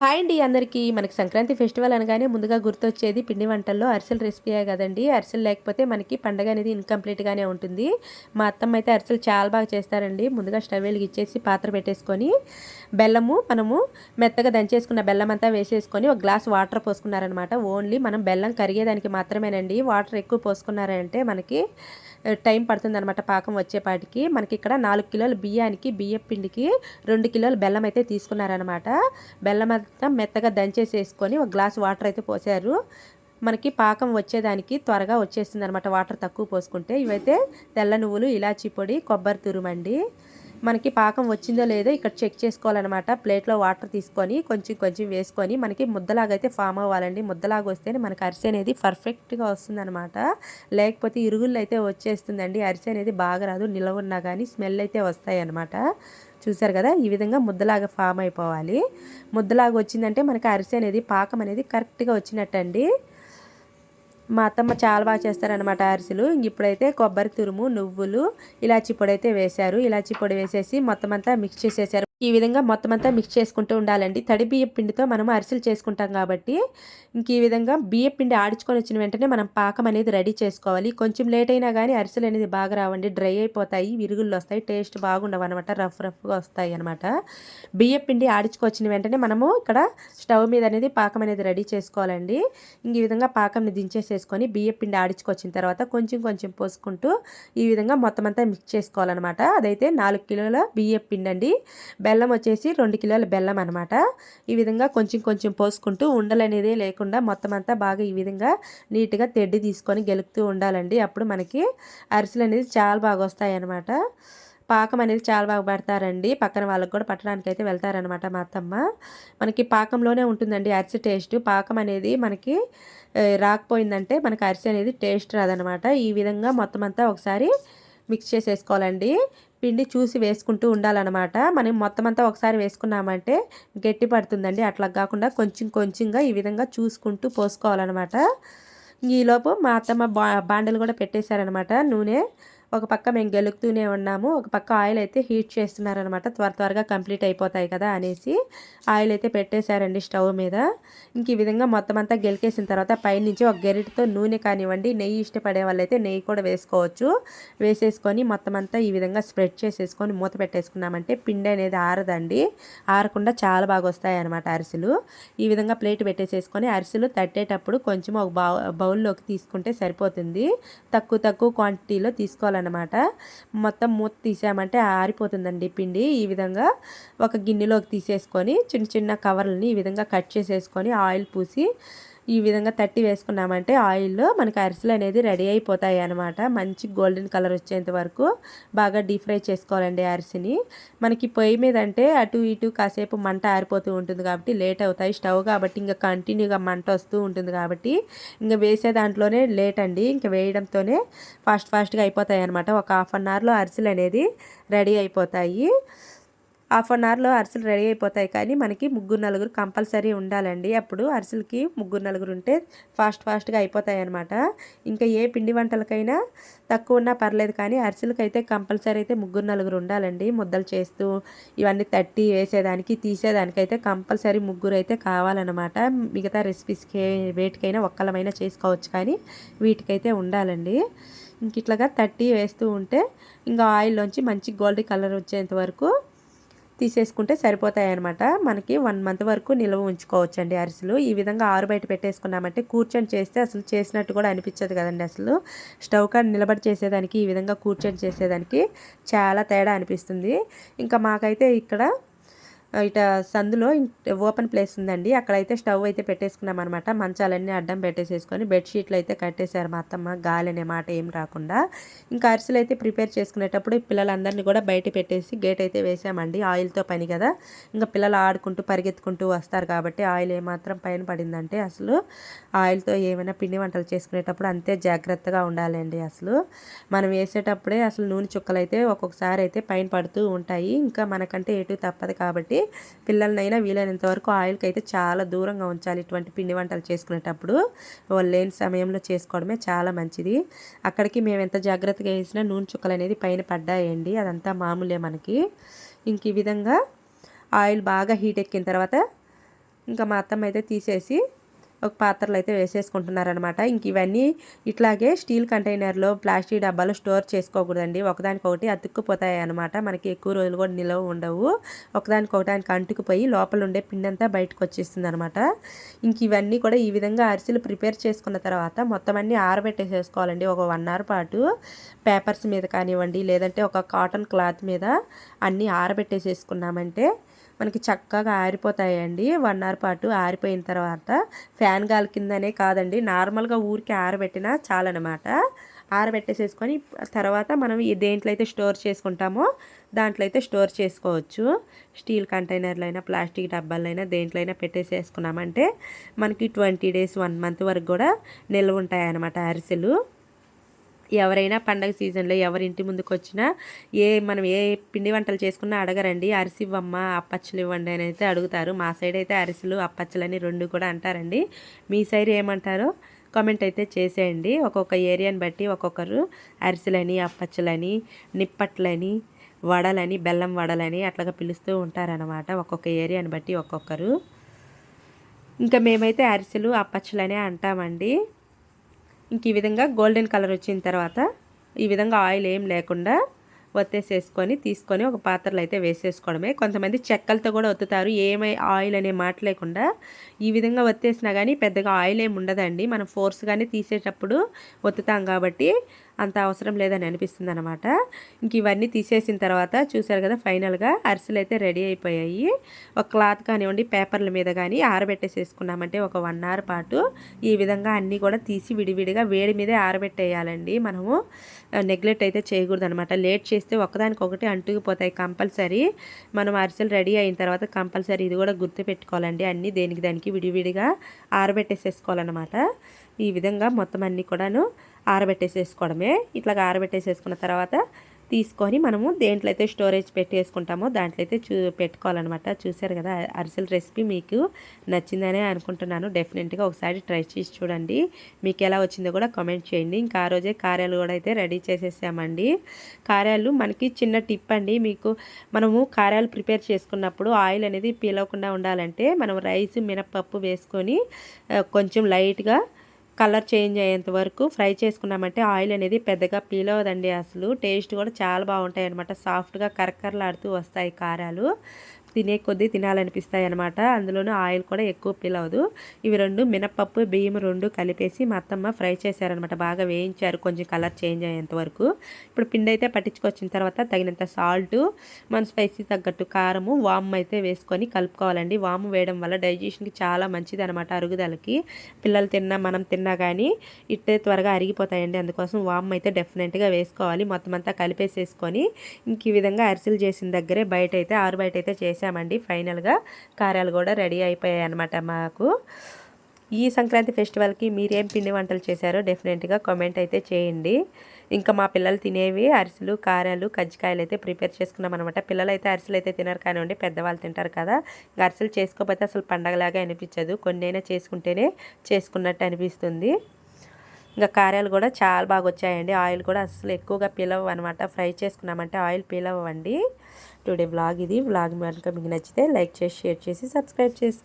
Hi అండి అందరికీ. మనకి సంక్రాంతి ఫెస్టివల్ అనగానే ముందుగా గుర్తొచ్చేది పిండి వంటల్లో అరిసెలు రెసిపీయే కదండి. అరిసెలు లేకపోతే మనకి పండగ అనేది ఇన్కంప్లీట్గానే ఉంటుంది. మా అత్తమ్మ అయితే అరిసెలు చాలా బాగా చేస్తారండి. ముందుగా స్టవ్ వెలిగిచ్చేసి పాత్ర పెట్టేసుకొని బెల్లము మనము మెత్తగా దంచేసుకున్న బెల్లం అంతా వేసేసుకొని ఒక గ్లాస్ వాటర్ పోసుకున్నారనమాట. ఓన్లీ మనం బెల్లం కరిగేదానికి మాత్రమేనండి. వాటర్ ఎక్కువ పోసుకున్నారంటే మనకి టైం పడుతుంది అనమాట పాకం వచ్చేపాటికి. మనకి ఇక్కడ నాలుగు కిలోల బియ్యానికి బియ్యం పిండికి రెండు కిలోల బెల్లం అయితే తీసుకున్నారనమాట బెల్లం అంతా మెత్తగా దంచేసేసుకొని ఒక గ్లాస్ వాటర్ అయితే పోసారు. మనకి పాకం వచ్చేదానికి త్వరగా వచ్చేస్తుంది అనమాట వాటర్ తక్కువ పోసుకుంటే. ఇవైతే తెల్ల నువ్వులు ఇలాచీ పొడి కొబ్బరి తురుమండి. మనకి పాకం వచ్చిందో లేదో ఇక్కడ చెక్ చేసుకోవాలన్నమాట. ప్లేట్లో వాటర్ తీసుకొని కొంచెం కొంచెం వేసుకొని మనకి ముద్దలాగా అయితే ఫామ్ అవ్వాలండి. ముద్దలాగా వస్తేనే మనకి అరిసె అనేది పర్ఫెక్ట్గా వస్తుందన్నమాట. లేకపోతే ఇరుగుళ్ళు అయితే వచ్చేస్తుందండి. అరిసె అనేది బాగా రాదు. నిలవున్నా కానీ స్మెల్ అయితే వస్తాయి అన్నమాట చూసారు కదా? ఈ విధంగా ముద్దలాగా ఫామ్ అయిపోవాలి. ముద్దలాగా వచ్చిందంటే మనకి అరిసె అనేది పాకం అనేది కరెక్ట్గా వచ్చినట్టండి. మా అత్తమ్మ చాలా బాగా చేస్తారనమాట అరిసెలు. ఇప్పుడైతే కొబ్బరి తురుము నువ్వులు ఇలాచి పొడి అయితే వేశారు. ఇలాచి పొడి వేసేసి మొత్తం అంతా మిక్స్ చేసేసారు. ఈ విధంగా మొత్తం అంతా మిక్స్ చేసుకుంటూ ఉండాలండి. తడి బియ్యం పిండితో మనం అరిసెలు చేసుకుంటాం కాబట్టి ఇంక ఈ విధంగా బియ్యం పిండి ఆడించుకొని వచ్చిన వెంటనే మనం పాకం అనేది రెడీ చేసుకోవాలి. కొంచెం లేట్ అయినా కానీ అరిసెలు అనేది బాగా రావండి. డ్రై అయిపోతాయి విరుగుళ్ళు వస్తాయి టేస్ట్ బాగుండవు అనమాట రఫ్ రఫ్గా వస్తాయి అనమాట బియ్యం పిండి ఆడించుకొచ్చిన వెంటనే మనము ఇక్కడ స్టవ్ మీద అనేది పాకం అనేది రెడీ చేసుకోవాలండి. ఇంక ఈ విధంగా పాకంని దించేసేసుకొని బియ్యం పిండి ఆడించుకొచ్చిన తర్వాత కొంచెం కొంచెం పోసుకుంటూ ఈ విధంగా మొత్తం అంతా మిక్స్ చేసుకోవాలన్నమాట. అదైతే నాలుగు కిలోల బియ్యం పిండి అండి బెల్లం వచ్చేసి రెండు కిలోల బెల్లం అనమాట ఈ విధంగా కొంచెం కొంచెం పోసుకుంటూ ఉండలు లేకుండా మొత్తం అంతా బాగా ఈ విధంగా నీట్గా తెడ్డి తీసుకొని గెలుపుతూ ఉండాలండి. అప్పుడు మనకి అరిసెలు అనేది చాలా బాగా వస్తాయనమాట పాకం అనేది చాలా బాగా పడతారండి. పక్కన వాళ్ళకి కూడా పట్టడానికి అయితే వెళ్తారనమాట మా అత్తమ్మ. మనకి పాకంలోనే ఉంటుందండి అరిసె టేస్ట్. పాకం అనేది మనకి రాకపోయిందంటే మనకి అరిసె అనేది టేస్ట్ రాదనమాట ఈ విధంగా మొత్తం అంతా ఒకసారి మిక్స్ చేసేసుకోవాలండి. పిండి చూసి వేసుకుంటూ ఉండాలన్నమాట. మనం మొత్తం అంతా ఒకసారి వేసుకున్నామంటే గట్టి పడుతుందండి. అట్లా కాకుండా కొంచెం కొంచెంగా ఈ విధంగా చూసుకుంటూ పోసుకోవాలన్నమాట. ఈలోపు మా అత్తమ్మ బా బాండలు కూడా పెట్టేశారనమాట నూనె. ఒక పక్క మేము గెలుపుతూనే ఉన్నాము ఒక పక్క ఆయిల్ అయితే హీట్ చేస్తున్నారనమాట. త్వర త్వరగా కంప్లీట్ అయిపోతాయి కదా అనేసి ఆయిల్ అయితే పెట్టేశారండి స్టవ్ మీద. ఇంక ఈ విధంగా మొత్తం అంతా గెలికేసిన తర్వాత పైనుంచి ఒక గెరిటితో నూనె కానివ్వండి నెయ్యి ఇష్టపడే వాళ్ళైతే నెయ్యి కూడా వేసుకోవచ్చు. వేసేసుకొని మొత్తం అంతా ఈ విధంగా స్ప్రెడ్ చేసేసుకొని మూత పెట్టేసుకున్నామంటే పిండి అనేది ఆరదండి. ఆరకుండా చాలా బాగా వస్తాయి అనమాట అరిసెలు. ఈ విధంగా ప్లేట్ పెట్టేసేసుకొని అరిసెలు తట్టేటప్పుడు కొంచెం ఒక బౌల్లోకి తీసుకుంటే సరిపోతుంది. తక్కువ తక్కువ క్వాంటిటీలో తీసుకోవాలి అనమాట మొత్తం మూత తీసామంటే ఆరిపోతుందండి పిండి. ఈ విధంగా ఒక గిన్నెలోకి తీసేసుకొని చిన్న చిన్న కవర్లని ఈ విధంగా కట్ చేసేసుకొని ఆయిల్ పూసి ఈ విధంగా తట్టి వేసుకున్నామంటే ఆయిల్లో మనకి అరిసెలు అనేది రెడీ అయిపోతాయి అనమాట మంచి గోల్డెన్ కలర్ వచ్చేంత వరకు బాగా డీప్ ఫ్రై చేసుకోవాలండి అరిసిని. మనకి పొయ్యి మీద అంటే అటు ఇటు కాసేపు మంట ఆరిపోతూ ఉంటుంది కాబట్టి లేట్ అవుతాయి. స్టవ్ కాబట్టి ఇంకా కంటిన్యూగా మంట వస్తూ ఉంటుంది కాబట్టి ఇంకా వేసే దాంట్లోనే లేట్ అండి. ఇంకా వేయడంతోనే ఫాస్ట్ ఫాస్ట్గా అయిపోతాయి అనమాట ఒక హాఫ్ అన్ అవర్లో అరిసెలు అనేది రెడీ అయిపోతాయి. హాఫ్ అన్ అవర్లో అరిసెలు రెడీ అయిపోతాయి. కానీ మనకి ముగ్గురు నలుగురు కంపల్సరీ ఉండాలండి. అప్పుడు అరిసెలకి ముగ్గురు నలుగురు ఉంటే ఫాస్ట్ ఫాస్ట్గా అయిపోతాయి అనమాట ఇంకా ఏ పిండి వంటలకైనా తక్కువ ఉన్నా పర్లేదు కానీ అరిసెలకి అయితే కంపల్సరీ అయితే ముగ్గురు నలుగురు ఉండాలండి. ముద్దలు చేస్తూ ఇవన్నీ తట్టి వేసేదానికి తీసేదానికి అయితే కంపల్సరీ ముగ్గురు అయితే కావాలన్నమాట. మిగతా రెసిపీస్కి వేటికైనా ఒక్కలమైనా చేసుకోవచ్చు కానీ వీటికైతే ఉండాలండి. ఇంక ఇట్లాగా తట్టి వేస్తూ ఉంటే ఇంకా ఆయిల్లోంచి మంచి గోల్డ్ కలర్ వచ్చేంత వరకు తీసేసుకుంటే సరిపోతాయి అనమాట మనకి వన్ మంత్ వరకు నిల్వ ఉంచుకోవచ్చండి అరిసెలు. ఈ విధంగా ఆరు బయట పెట్టేసుకున్నామంటే కూర్చొని చేస్తే అసలు చేసినట్టు కూడా అనిపించదు కదండి అసలు. స్టవ్ కాడ నిలబడి చేసేదానికి ఈ విధంగా కూర్చొని చేసేదానికి చాలా తేడా అనిపిస్తుంది. ఇంకా మాకైతే ఇక్కడ ఇట సందులో ఓపెన్ ప్లేస్ ఉందండి. అక్కడైతే స్టవ్ అయితే పెట్టేసుకున్నాం అనమాట మంచాలన్నీ అడ్డం పెట్టేసేసుకొని బెడ్షీట్లు అయితే కట్టేశారు మా అత్తమ్మ. గాలి అనే మాట ఏం రాకుండా. ఇంకా అరిసెలు అయితే ప్రిపేర్ చేసుకునేటప్పుడు పిల్లలందరినీ కూడా బయట పెట్టేసి గేట్ అయితే వేసామండి. ఆయిల్తో పని కదా. ఇంకా పిల్లలు ఆడుకుంటూ పరిగెత్తుకుంటూ వస్తారు కాబట్టి ఆయిల్ ఏమాత్రం పైన పడిందంటే అసలు ఆయిల్తో ఏమైనా పిండి వంటలు చేసుకునేటప్పుడు అంతే జాగ్రత్తగా ఉండాలండి అసలు. మనం వేసేటప్పుడే అసలు నూనె చుక్కలు అయితే ఒక్కొక్కసారి అయితే పైన పడుతూ ఉంటాయి. ఇంకా మనకంటే ఎటు తప్పదు కాబట్టి పిల్లలనైనా వీలైనంత వరకు ఆయిల్కి అయితే చాలా దూరంగా ఉంచాలి. ఇటువంటి పిండి వంటలు చేసుకునేటప్పుడు వాళ్ళు లేని సమయంలో చేసుకోవడమే చాలా మంచిది. అక్కడికి మేము ఎంత జాగ్రత్తగా వేసినా నూనె చుక్కలు అనేది పైన పడ్డాయండి. అదంతా మామూలే మనకి. ఇంక ఈ విధంగా ఆయిల్ బాగా హీట్ ఎక్కిన తర్వాత ఇంకా మా అత్తమ్మ అయితే తీసేసి ఒక పాత్రలు అయితే వేసేసుకుంటున్నారనమాట ఇంక ఇవన్నీ ఇట్లాగే స్టీల్ కంటైనర్లో ప్లాస్టిక్ డబ్బాలో స్టోర్ చేసుకోకూడదండి. ఒకదానికొకటి అతుక్కుపోతాయి అనమాట మనకి ఎక్కువ రోజులు కూడా నిలవ ఉండవు. ఒకదానికొకటానికి అంటుకుపోయి లోపల ఉండే పిండి అంతా బయటకు వచ్చేస్తుంది అనమాట ఇంక ఇవన్నీ కూడా ఈ విధంగా అరిసెలు ప్రిపేర్ చేసుకున్న తర్వాత మొత్తం అన్నీ ఆరబెట్టేసేసుకోవాలండి. ఒక వన్ అవర్ పాటు పేపర్స్ మీద కానివ్వండి లేదంటే ఒక కాటన్ క్లాత్ మీద అన్నీ ఆరబెట్టేసేసుకున్నామంటే మనకి చక్కగా ఆరిపోతాయండి. వన్ అవర్ పాటు ఆరిపోయిన తర్వాత ఫ్యాన్ గాలి కిందనే కాదండి నార్మల్గా ఊరికి ఆరబెట్టినా చాలన్నమాట ఆరబెట్టేసేసుకొని తర్వాత మనం దేంట్లో అయితే స్టోర్ చేసుకుంటామో దాంట్లో అయితే స్టోర్ చేసుకోవచ్చు. స్టీల్ కంటైనర్లు అయినా ప్లాస్టిక్ డబ్బాలైనా దేంట్లో అయినా పెట్టేసేసుకున్నామంటే మనకి ట్వంటీ డేస్ వన్ మంత్ వరకు కూడా నిల్వ ఉంటాయన్నమాట అరిసెలు. ఎవరైనా పండగ సీజన్లో ఎవరి ఇంటి ముందుకు వచ్చినా ఏ మనం ఏ పిండి వంటలు చేసుకున్నా అడగరండి. అరిసి ఇవ్వమ్మ అప్పచ్చలు ఇవ్వండి అని అయితే అడుగుతారు. మా సైడ్ అయితే అరిసెలు అప్పచ్చలని రెండు కూడా అంటారండి. మీ సైడ్ ఏమంటారో? కామెంట్ అయితే చేసేయండి. ఒక్కొక్క ఏరియాని బట్టి ఒక్కొక్కరు అరిసెలని అప్పచ్చలని నిప్పట్లని వడలని బెల్లం వడలని అట్లాగా పిలుస్తూ ఉంటారనమాట ఒక్కొక్క ఏరియాని బట్టి ఒక్కొక్కరు. ఇంకా మేమైతే అరిసెలు అప్పచ్చలనే అంటామండి. ఇంక ఈ విధంగా గోల్డెన్ కలర్ వచ్చిన తర్వాత ఈ విధంగా ఆయిల్ ఏం లేకుండా ఒత్తేసేసుకొని తీసుకొని ఒక పాత్రలో అయితే వేసేసుకోవడమే. కొంతమంది చెక్కలతో కూడా ఒత్తుతారు. ఏమై ఆయిల్ అనే మాట లేకుండా ఈ విధంగా ఒత్తేసినా కానీ పెద్దగా ఆయిల్ ఏమి ఉండదండి. మనం ఫోర్స్గానే తీసేటప్పుడు ఒత్తుతాం కాబట్టి అంత అవసరం లేదని అనిపిస్తుంది అనమాట ఇంక ఇవన్నీ తీసేసిన తర్వాత చూసారు కదా ఫైనల్గా అరిసెలు అయితే రెడీ అయిపోయాయి. ఒక క్లాత్ కానివ్వండి పేపర్ల మీద కానీ ఆరబెట్టేసేసుకున్నామంటే ఒక వన్ అవర్ పాటు ఈ విధంగా అన్నీ కూడా తీసి విడివిడిగా వేడి మీదే ఆరబెట్టేయాలండి. మనము నెగ్లెక్ట్ అయితే చేయకూడదు అనమాట లేట్ చేస్తే ఒకదానికొకటి అంటుకుపోతాయి కంపల్సరీ. మనం అరిసెలు రెడీ అయిన తర్వాత కంపల్సరీ ఇది కూడా గుర్తు పెట్టుకోవాలండి. అన్నీ దేనికి దానికి విడివిడిగా ఆరబెట్టేసేసుకోవాలన్నమాట. ఈ విధంగా మొత్తం అన్నీ కూడాను ఆరబెట్టేసేసుకోవడమే. ఇట్లాగా ఆరబెట్టేసేసుకున్న తర్వాత తీసుకొని మనము దేంట్లో అయితే స్టోరేజ్ పెట్టేసుకుంటామో దాంట్లో అయితే చూ పెట్టుకోవాలన్నమాట. చూసారు కదా అరిసెల రెసిపీ మీకు నచ్చిందనే అనుకుంటున్నాను. డెఫినెట్గా ఒకసారి ట్రై చేసి చూడండి. మీకు ఎలా వచ్చిందో కూడా కామెంట్ చేయండి. ఇంకా ఆ రోజే కార్యాలు కూడా అయితే రెడీ చేసేసామండి. కార్యాలు మనకి చిన్న టిప్ అండి. మీకు మనము కార్యాలు ప్రిపేర్ చేసుకున్నప్పుడు ఆయిల్ అనేది పీలవకుండా ఉండాలంటే మనం రైస్ మినప్పప్పు వేసుకొని కొంచెం లైట్గా కలర్ చేంజ్ అయ్యేంత వరకు ఫ్రై చేసుకున్నామంటే ఆయిల్ అనేది పెద్దగా పీల్ అవ్వదండి అసలు. టేస్ట్ కూడా చాలా బాగుంటాయి అనమాట సాఫ్ట్గా కరకరలాడుతూ వస్తాయి కారాలు. తినే కొద్దీ తినాలనిపిస్తాయి అనమాట అందులోనూ ఆయిల్ కూడా ఎక్కువ పిలవదు ఇవి రెండు మినపప్పు బియ్యం రెండు కలిపేసి మా అత్తమ్మ ఫ్రై చేశారనమాట బాగా వేయించారు. కొంచెం కలర్ చేంజ్ అయ్యేంత వరకు. ఇప్పుడు పిండి అయితే పట్టించుకొచ్చిన తర్వాత తగినంత సాల్ట్ మన స్పైసీ తగ్గట్టు కారము వాము అయితే వేసుకొని కలుపుకోవాలండి. వాము వేయడం వల్ల డైజెషన్కి చాలా మంచిది అనమాట అరుగుదలకి. పిల్లలు తిన్నా మనం తిన్నా కానీ ఇట్టే త్వరగా అరిగిపోతాయండి. అందుకోసం వాము అయితే డెఫినెట్గా వేసుకోవాలి. మొత్తం అంతా కలిపేసేసుకొని ఇంక ఈ విధంగా అరిసెలు చేసిన దగ్గరే బయట అయితే ఆరు బయట అయితే చేశారు చేసామండి ఫైనల్గా కారాలు కూడా రెడీ అయిపోయాయి అనమాట మాకు. ఈ సంక్రాంతి ఫెస్టివల్కి మీరేం పిండి వంటలు చేశారో డెఫినెట్గా కామెంట్ అయితే చేయండి. ఇంకా మా పిల్లలు తినేవి అరిసెలు కారాలు కజ్జికాయలు అయితే ప్రిపేర్ చేసుకున్నాం అనమాట పిల్లలు అయితే అరిసెలు అయితే తినరు కానివ్వండి పెద్దవాళ్ళు తింటారు కదా. అరిసెలు చేసుకోకపోతే అసలు పండగలాగా అనిపించదు. కొన్నైనా చేసుకుంటేనే చేసుకున్నట్టు అనిపిస్తుంది. ఇంకా కారాలు కూడా చాలా బాగా వచ్చాయండి. ఆయిల్ కూడా అసలు ఎక్కువగా పిలవ అనమాట ఫ్రై చేసుకున్నామంటే ఆయిల్ పిలవండి టుడే వ్లాగ్ ఇది వ్లాగ్ కనుక మీకు నచ్చితే లైక్ చేసి షేర్ చేసి సబ్స్క్రైబ్ చేసి